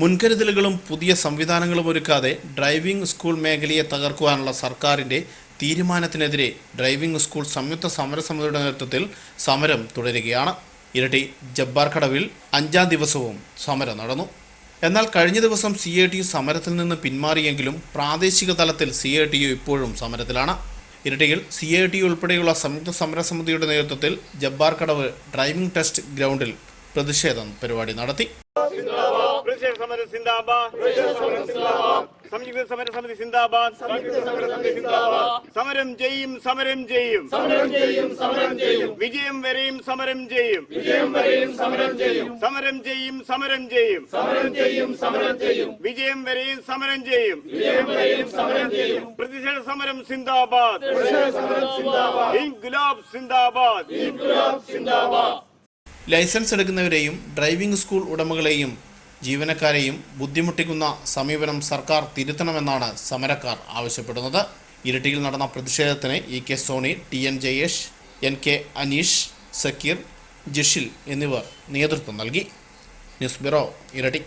മുൻകരുതലുകളും പുതിയ സംവിധാനങ്ങളും ഒരുക്കാതെ ഡ്രൈവിംഗ് സ്കൂൾ മേഖലയെ തകർക്കുവാനുള്ള സർക്കാരിന്റെ തീരുമാനത്തിനെതിരെ ഡ്രൈവിംഗ് സ്കൂൾ സംയുക്ത സമരസമിതിയുടെ നേതൃത്വത്തിൽ സമരം തുടരുകയാണ്. ഇരട്ടി ജബ്ബാർ കടവിൽ അഞ്ചാം ദിവസവും സമരം നടന്നു. എന്നാൽ കഴിഞ്ഞ ദിവസം സി ഐ ടി സമരത്തിൽ നിന്ന് പിന്മാറിയെങ്കിലും പ്രാദേശിക തലത്തിൽ സി ഐ ടി യു ഇപ്പോഴും സമരത്തിലാണ്. ഇരട്ടിയിൽ സി ഐ ടി ഉൾപ്പെടെയുള്ള സംയുക്ത സമരസമിതിയുടെ നേതൃത്വത്തിൽ ജബ്ബാർ കടവ് ഡ്രൈവിംഗ് ടെസ്റ്റ് ഗ്രൗണ്ടിൽ പ്രതിഷേധം പരിപാടി നടത്തി. സിന്ദാബാദ്. സംയുക്ത സമര സമിതി സിന്ദാബാദ്. സമരം ചെയ്യും സമരം ചെയ്യും വിജയം വരെയും സമരം ചെയ്യും വിജയം വരെയും സമരം ചെയ്യും സമരം ചെയ്യും വിജയം വരെയും സമരം ചെയ്യും വിജയം വരെയും സമരം ചെയ്യും പ്രതിഷേധ സമരം സിന്ദാബാദ്. പ്രതിഷേധ സമരം സിന്ദാബാദ്. ഇൻകുലാബ് സിന്ദാബാദ്. ഇൻകുലാബ് സിന്ദാബാദ്. ലൈസൻസ് എടുക്കുന്നവരെയും ഡ്രൈവിംഗ് സ്കൂൾ ഉടമകളെയും ജീവനക്കാരെയും ബുദ്ധിമുട്ടിക്കുന്ന സമീപനം സർക്കാർ തിരുത്തണമെന്നാണ് സമരക്കാർ ആവശ്യപ്പെടുന്നത്. ഇരട്ടിയിൽ നടന്ന പ്രതിഷേധത്തിന് E K Sony T N Jayesh N K Aneesh Zakir Jishil എന്നിവർ നേതൃത്വം നൽകി. ന്യൂസ് ബ്യൂറോ ഇരട്ടി.